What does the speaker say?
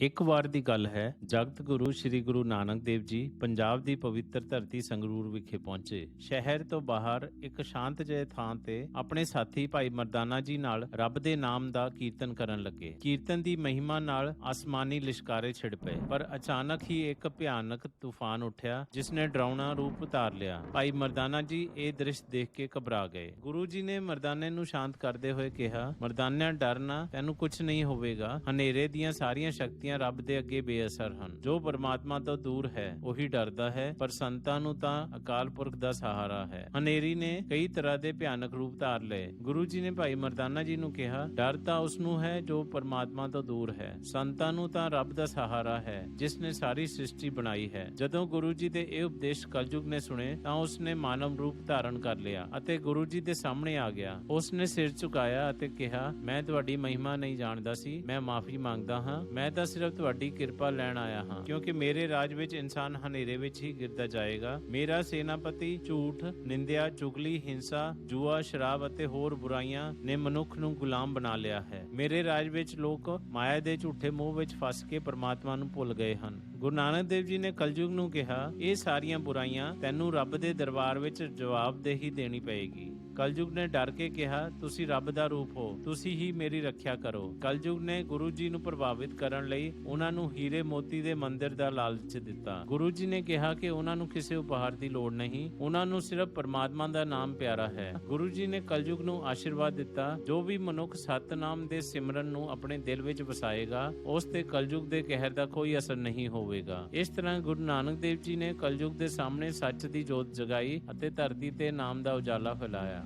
ਇੱਕ ਵਾਰ ਦੀ ਗੱਲ ਹੈ, ਜਗਤ ਗੁਰੂ ਸ੍ਰੀ ਗੁਰੂ ਨਾਨਕ ਦੇਵ ਜੀ ਪੰਜਾਬ ਦੀ ਪਵਿੱਤਰ ਧਰਤੀ ਸੰਗਰੂਰ ਵਿਖੇ ਪਹੁੰਚੇ। ਸ਼ਹਿਰ ਤੋਂ ਬਾਹਰ ਇੱਕ ਸ਼ਾਂਤ ਜਿਹੇ ਥਾਂ ਤੇ ਆਪਣੇ ਸਾਥੀ ਭਾਈ ਮਰਦਾਨਾ ਜੀ ਨਾਲ ਰੱਬ ਦੇ ਨਾਮ ਦਾ ਕੀਰਤਨ ਕਰਨ ਲੱਗੇ। ਕੀਰਤਨ ਦੀ ਮਹਿਮਾ ਨਾਲ ਆਸਮਾਨੀ ਲਿਸ਼ਕਾਰੇ ਛਿੜ ਪਏ, ਪਰ ਅਚਾਨਕ ਹੀ ਇੱਕ ਭਿਆਨਕ ਤੂਫਾਨ ਉੱਠਿਆ ਜਿਸ ਨੇ ਡਰਾਉਣਾ ਰੂਪ ਧਾਰ ਲਿਆ। ਭਾਈ ਮਰਦਾਨਾ ਜੀ ਇਹ ਦ੍ਰਿਸ਼ ਦੇਖ ਕੇ ਘਬਰਾ ਗਏ। ਗੁਰੂ ਜੀ ਨੇ ਮਰਦਾਨੇ ਨੂੰ ਸ਼ਾਂਤ ਕਰਦੇ ਹੋਏ ਕਿਹਾ, ਮਰਦਾਨਿਆਂ ਡਰਨਾ ਤੈਨੂੰ ਕੁਝ ਨਹੀਂ ਹੋਵੇਗਾ। ਹਨੇਰੇ ਦੀਆਂ ਸਾਰੀਆਂ ਸ਼ਕਤੀਆਂ ਰੱਬ ਦੇ ਅੱਗੇ ਬੇਅਸਰ ਹਨ। ਜੋ ਪਰਮਾਤਮਾ ਤੋਂ ਦੂਰ ਹੈ, ਉਹੀ ਡਰਦਾ ਹੈ, ਪਰ ਸੰਤਾਂ ਨੂੰ ਤਾਂ ਅਕਾਲ ਪੁਰਖ ਦਾ ਸਹਾਰਾ ਹੈ। ਹਨੇਰੀ ਨੇ ਕਈ ਤਰ੍ਹਾਂ ਦੇ ਭਿਆਨਕ ਰੂਪ ਧਾਰ ਲਏ। ਗੁਰੂ ਜੀ ਨੇ ਭਾਈ ਮਰਦਾਨਾ ਜੀ ਨੂੰ ਕਿਹਾ, ਡਰ ਤਾਂ ਉਸ ਨੂੰ ਹੈ ਜੋ ਪਰਮਾਤਮਾ ਤੋਂ ਦੂਰ ਹੈ। ਸੰਤਾਂ ਨੂੰ ਤਾਂ ਰੱਬ ਦਾ ਸਹਾਰਾ ਹੈ, ਜਿਸ ਨੇ ਸਾਰੀ ਸ੍ਰਿਸ਼ਟੀ ਬਣਾਈ ਹੈ। ਜਦੋਂ ਗੁਰੂ ਜੀ ਦੇ ਇਹ ਉਪਦੇਸ਼ ਕਲਯੁਗ ਨੇ ਸੁਣੇ, ਤਾਂ ਉਸ ਨੇ ਮਾਨਵ ਰੂਪ ਧਾਰਨ ਕਰ ਲਿਆ ਅਤੇ ਗੁਰੂ ਜੀ ਦੇ ਸਾਹਮਣੇ ਆ ਗਿਆ। ਉਸ ਨੇ ਸਿਰ ਝੁਕਾਇਆ ਅਤੇ ਕਿਹਾ, ਮੈਂ ਤੁਹਾਡੀ ਮਹਿਮਾ ਨਹੀਂ ਜਾਣਦਾ ਸੀ, ਮੈਂ ਮਾਫੀ ਮੰਗਦਾ ਹਾਂ। ਮੈਂ ਤਾਂ ਸਿਰਫ ਤੁਹਾਡੀ ਕਿਰਪਾ ਲੈਣ ਆਇਆ ਹਾਂ। ਕਿਉਂਕਿ ਮੇਰੇ ਰਾਜ ਵਿੱਚ ਇਨਸਾਨ ਹਨੇਰੇ ਵਿੱਚ ਹੀ ਗਿਰਦਾ ਜਾਏਗਾ। ਮੇਰਾ ਸੈਨਾਪਤੀ ਝੂਠ, ਨਿੰਦਿਆ, ਚੁਗਲੀ, ਹਿੰਸਾ, ਜੂਆ, ਸ਼ਰਾਬ ਅਤੇ ਹੋਰ ਬੁਰਾਈਆਂ ਨੇ ਮਨੁੱਖ ਨੂੰ ਗੁਲਾਮ ਬਣਾ ਲਿਆ ਹੈ। ਮੇਰੇ ਰਾਜ ਵਿੱਚ ਲੋਕ ਮਾਇਆ ਦੇ ਝੂਠੇ ਮੋਹ ਵਿੱਚ ਫਸ ਕੇ ਪਰਮਾਤਮਾ ਨੂੰ ਭੁੱਲ ਗਏ ਹਨ। ਗੁਰੂ ਨਾਨਕ ਦੇਵ ਜੀ ਨੇ ਕਲਯੁਗ ਨੂੰ ਕਿਹਾ, ਇਹ ਸਾਰੀਆਂ ਬੁਰਾਈਆਂ ਤੈਨੂੰ ਰੱਬ ਦੇ ਦਰਬਾਰ ਵਿੱਚ ਜਵਾਬਦੇਹੀ ਦੇਣੀ ਪਏਗੀ। ਕਲਯੁਗ ਨੇ ਡਰ ਕੇ ਕਿਹਾ, ਤੁਸੀਂ ਰੱਬ ਦਾ ਰੂਪ ਹੋ, ਤੁਸੀਂ ਹੀ ਮੇਰੀ ਰੱਖਿਆ ਕਰੋ। ਕਲਯੁਗ ਨੇ ਗੁਰੂ ਜੀ ਨੂੰ ਪ੍ਰਭਾਵਿਤ ਕਰਨ ਲਈ ਉਹਨਾਂ ਨੂੰ ਹੀਰੇ ਮੋਤੀ ਦੇ ਮੰਦਿਰ ਦਾ ਲਾਲਚ ਦਿੱਤਾ। ਗੁਰੂ ਜੀ ਨੇ ਕਿਹਾ ਕਿ ਉਹਨਾਂ ਨੂੰ ਕਿਸੇ ਉਪਹਾਰ ਦੀ ਲੋੜ ਨਹੀਂ, ਉਹਨਾਂ ਨੂੰ ਸਿਰਫ ਪਰਮਾਤਮਾ ਦਾ ਨਾਮ ਪਿਆਰਾ ਹੈ। ਗੁਰੂ ਜੀ ਨੇ ਕਲਯੁਗ ਨੂੰ ਆਸ਼ੀਰਵਾਦ ਦਿੱਤਾ, ਜੋ ਵੀ ਮਨੁੱਖ ਸਤਨਾਮ ਦੇ ਸਿਮਰਨ ਨੂੰ ਆਪਣੇ ਦਿਲ ਵਿੱਚ ਵਸਾਏਗਾ, ਉਸ ਤੇ ਕਲਯੁਗ ਦੇ ਕਹਿਰ ਦਾ ਕੋਈ ਅਸਰ ਨਹੀਂ ਹੋਵੇਗਾ। ਇਸ ਤਰ੍ਹਾਂ ਗੁਰੂ ਨਾਨਕ ਦੇਵ ਜੀ ਨੇ ਕਲਯੁਗ ਦੇ ਸਾਹਮਣੇ ਸੱਚ ਦੀ ਜੋਤ ਜਗਾਈ ਅਤੇ ਧਰਤੀ ਤੇ ਨਾਮ ਦਾ ਉਜਾਲਾ ਫੈਲਾਇਆ।